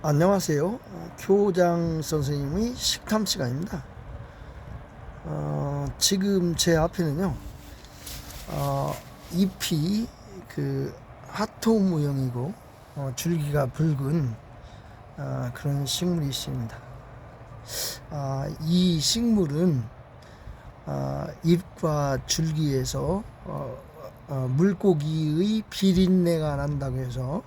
안녕하세요. 교장 선생님의 식탐 시간입니다. 어, 지금 제 앞에는요, 어, 잎이 그 하트 모형이고 어, 줄기가 붉은 어, 그런 식물이 있습니다. 아, 이 식물은 아, 잎과 줄기에서 어, 어, 물고기의 비린내가 난다고 해서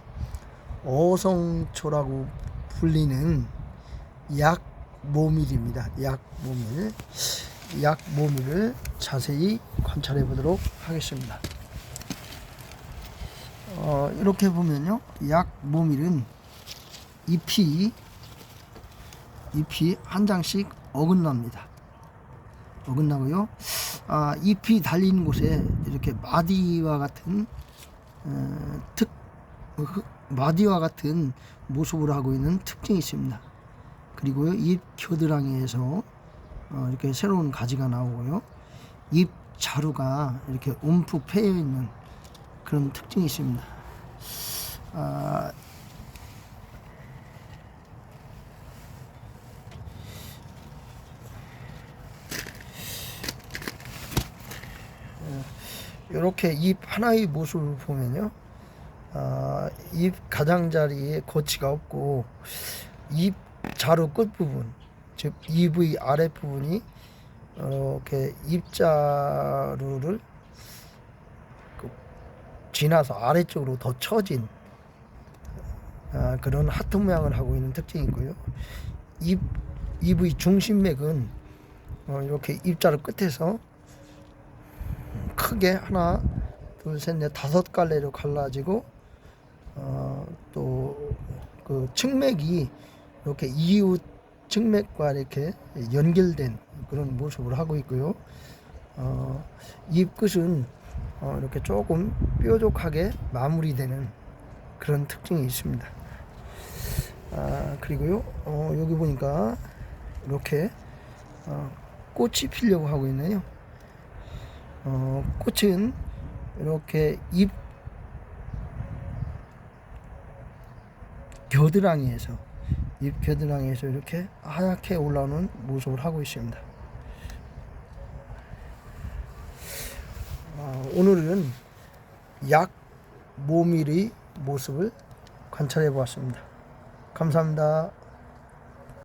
어성초라고 불리는 약 모밀입니다. 약 모밀. 약 모밀을 자세히 관찰해 보도록 하겠습니다. 어, 이렇게 보면요. 약 모밀은 잎이 잎이 한 장씩 어긋납니다. 어긋나고요. 아, 잎이 달리는 곳에 이렇게 마디와 같은 어, 특 흑- 마디와 같은 모습을 하고 있는 특징이 있습니다. 그리고요, 잎 겨드랑이에서 어, 이렇게 새로운 가지가 나오고요, 잎 자루가 이렇게 움푹 패여 있는 그런 특징이 있습니다. 아, 이렇게 잎 하나의 모습을 보면요, 아, 잎 가장자리에 거치가 없고 잎 자루 끝 부분, 즉 잎의 아랫 부분이 이렇게 잎자루를 그 지나서 아래쪽으로 더 처진 아, 그런 하트 모양을 하고 있는 특징이 있고요. 잎 잎의 중심맥은 어, 이렇게 잎자루 끝에서 크게 하나, 둘, 셋, 넷, 다섯 갈래로 갈라지고 어, 또그 측맥이 이렇게 이웃 측맥과 이렇게 연결된 그런 모습을 하고 있고요. 어, 잎 끝은 어, 이렇게 조금 뾰족하게 마무리되는 그런 특징이 있습니다. 아, 그리고요, 어, 여기 보니까 이렇게 어, 꽃이 피려고 하고 있네요. 어, 꽃은 이렇게 잎 겨드랑이에서 잎 겨드랑이에서 이렇게 하얗게 올라오는 모습을 하고 있습니다. 아, 오늘은 약 모밀의 모습을 관찰해 보았습니다. 감사합니다.